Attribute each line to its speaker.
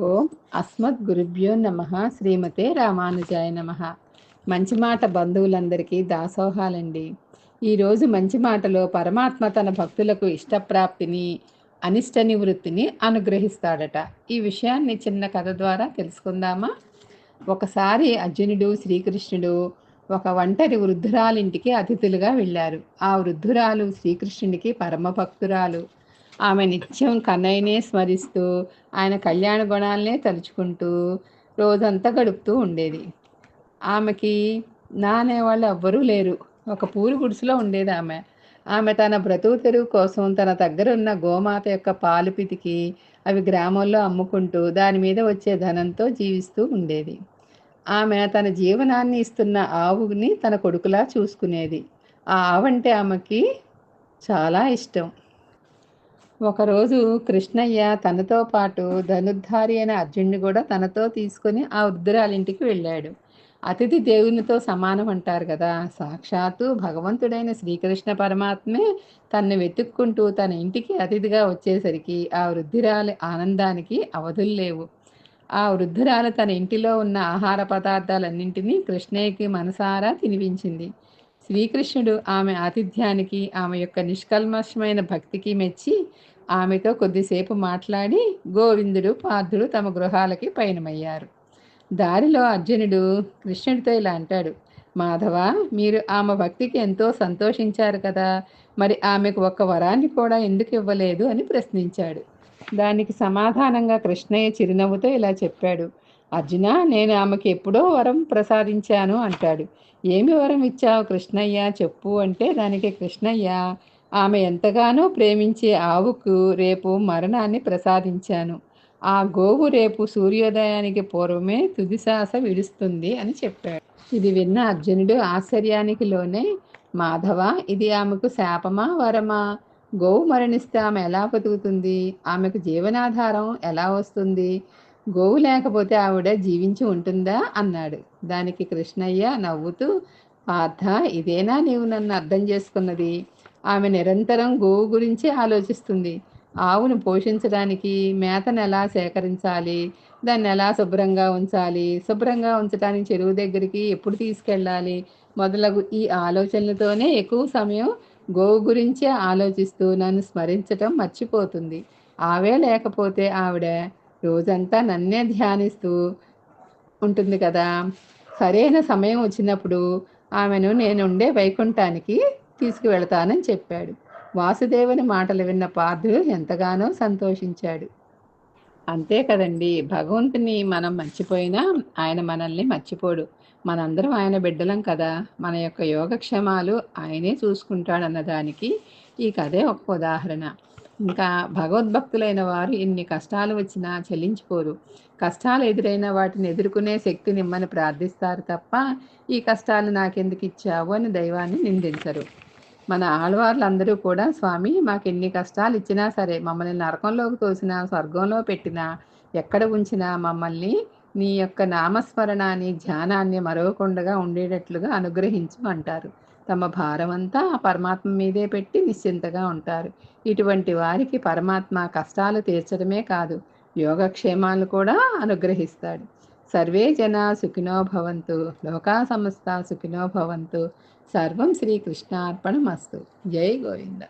Speaker 1: ఓం అస్మద్ గురుభ్యో నమ. శ్రీమతే రామానుజాయ నమ. మంచి మాట బంధువులందరికీ దాసోహాలండి. ఈరోజు మంచి మాటలో పరమాత్మ తన భక్తులకు ఇష్టప్రాప్తిని అనిష్ట నివృత్తిని అనుగ్రహిస్తాడట. ఈ విషయాన్ని చిన్న కథ ద్వారా తెలుసుకుందామా? ఒకసారి అర్జునుడు శ్రీకృష్ణుడు ఒక ఒంటరి వృద్ధురాలింటికి అతిథులుగా వెళ్ళారు. ఆ వృద్ధురాలు శ్రీకృష్ణుడికి పరమ భక్తురాలు ఆమె నిత్యం కన్నయ్యనే స్మరిస్తూ ఆయన కళ్యాణ గుణాలనే తలుచుకుంటూ రోజంతా గడుపుతూ ఉండేది. ఆమెకి నానే వాళ్ళు ఎవ్వరూ లేరు. ఒక పూరి గుడిసెలో ఉండేది ఆమె. ఆమె తన బ్రతుకు తెరువు కోసం తన దగ్గర ఉన్న గోమాత యొక్క పాలు పితికి అవి గ్రామంలో అమ్ముకుంటూ దాని మీద వచ్చే ధనంతో జీవిస్తూ ఉండేది. ఆమె తన జీవనాన్ని ఇస్తున్న ఆవుని తన కొడుకులా చూసుకునేది. ఆ ఆవంటే ఆమెకి చాలా ఇష్టం. ఒకరోజు కృష్ణయ్య తనతో పాటు ధనుర్ధారి అయిన అర్జునుడిని కూడా తనతో తీసుకొని ఆ వృద్ధురాలింటికి వెళ్ళాడు. అతిథి దేవునితో సమానం అంటారు కదా సాక్షాత్తు భగవంతుడైన శ్రీకృష్ణ పరమాత్మే తన్ను వెతుక్కుంటూ తన ఇంటికి అతిథిగా వచ్చేసరికి ఆ వృద్ధురాలి ఆనందానికి అవధులు లేవు. ఆ వృద్ధురాలు తన ఇంటిలో ఉన్న ఆహార పదార్థాలన్నింటినీ కృష్ణయ్యకి మనసారా తినిపించింది. శ్రీకృష్ణుడు ఆమె ఆతిథ్యానికి ఆమె యొక్క నిష్కల్మషమైన భక్తికి మెచ్చి ఆమెతో కొద్దిసేపు మాట్లాడి గోవిందుడు పార్థుడు తమ గృహాలకి పయనమయ్యారు. దారిలో అర్జునుడు కృష్ణుడితో ఇలా అంటాడు మాధవ మీరు ఆమె భక్తికి ఎంతో సంతోషించారు కదా మరి ఆమెకు ఒక్క వరాన్ని కూడా ఎందుకు ఇవ్వలేదు? అని ప్రశ్నించాడు. దానికి సమాధానంగా కృష్ణయ్య చిరునవ్వుతో ఇలా చెప్పాడు అర్జున నేను ఆమెకి ఎప్పుడో వరం ప్రసాదించాను అంటాడు. ఏమి వరం ఇచ్చావు కృష్ణయ్య? చెప్పు అంటే దానికి కృష్ణయ్య ఆమె ఎంతగానో ప్రేమించే ఆవుకు రేపు మరణాన్ని ప్రసాదించాను. ఆ గోవు రేపు సూర్యోదయానికి పూర్వమే తుదిశాస విడుస్తుంది అని చెప్పాడు. ఇది విన్న అర్జునుడు ఆశ్చర్యానికి లోనే మాధవ ఇది ఆమెకు శాపమా వరమా? గోవు మరణిస్తే ఆమె ఎలా బతుకుతుంది? ఆమెకు జీవనాధారం ఎలా వస్తుంది? గోవు లేకపోతే ఆవిడ జీవించి ఉంటుందా? అన్నాడు. దానికి కృష్ణయ్య నవ్వుతూ పార్థ ఇదేనా నీవు నన్ను అర్థం చేసుకున్నది? ఆమె నిరంతరం గోవు గురించే ఆలోచిస్తుంది. ఆవును పోషించడానికి మేతను ఎలా సేకరించాలి? దాన్ని ఎలా శుభ్రంగా ఉంచాలి? శుభ్రంగా ఉంచడానికి చెరువు దగ్గరికి ఎప్పుడు తీసుకెళ్ళాలి? మొదలగు ఈ ఆలోచనలతోనే ఎక్కువ సమయం గోవు గురించే ఆలోచిస్తూ నన్ను స్మరించటం మర్చిపోతుంది. ఆవే లేకపోతే ఆవిడ రోజంతా నన్నే ధ్యానిస్తూ ఉంటుంది కదా. సరైన సమయం వచ్చినప్పుడు ఆమెను నేను ఉండే వైకుంఠానికి తీసుకువెళతానని చెప్పాడు. వాసుదేవుని మాటలు విన్న పార్థుడు ఎంతగానో సంతోషించాడు. అంతే కదండి భగవంతుని మనం మర్చిపోయినా ఆయన మనల్ని మర్చిపోడు. మనందరం ఆయన బిడ్డలం కదా. మన యొక్క యోగక్షేమాలు ఆయనే చూసుకుంటాడన్న దానికి ఈ కథే ఒక ఉదాహరణ. ఇంకా భగవద్భక్తులైన వారు ఎన్ని కష్టాలు వచ్చినా చెల్లించిపోరు కష్టాలు ఎదురైన వాటిని ఎదుర్కొనే శక్తి నిమ్మని ప్రార్థిస్తారు తప్ప ఈ కష్టాలు నాకెందుకు ఇచ్చావు అని దైవాన్ని నిందించరు. మన ఆడవార్లందరూ కూడా స్వామి మాకు ఎన్ని కష్టాలు ఇచ్చినా సరే మమ్మల్ని నరకంలోకి తోసినా స్వర్గంలో పెట్టినా ఎక్కడ ఉంచినా మమ్మల్ని నీ యొక్క నామస్మరణాన్ని ధ్యానాన్ని మరవకుండా ఉండేటట్లుగా అనుగ్రహించు అంటారు. తమ భారం అంతా ఆ పరమాత్మ మీదే పెట్టి నిశ్చింతగా ఉంటారు. ఇటువంటి వారికి పరమాత్మ కష్టాలు తీర్చడమే కాదు యోగక్షేమాలు కూడా అనుగ్రహిస్తాడు. సర్వే జన సుఖినో భవంతు. లోకా సమస్త సుఖినో భవంతు. సర్వం శ్రీకృష్ణార్పణమస్తు జై గోవింద.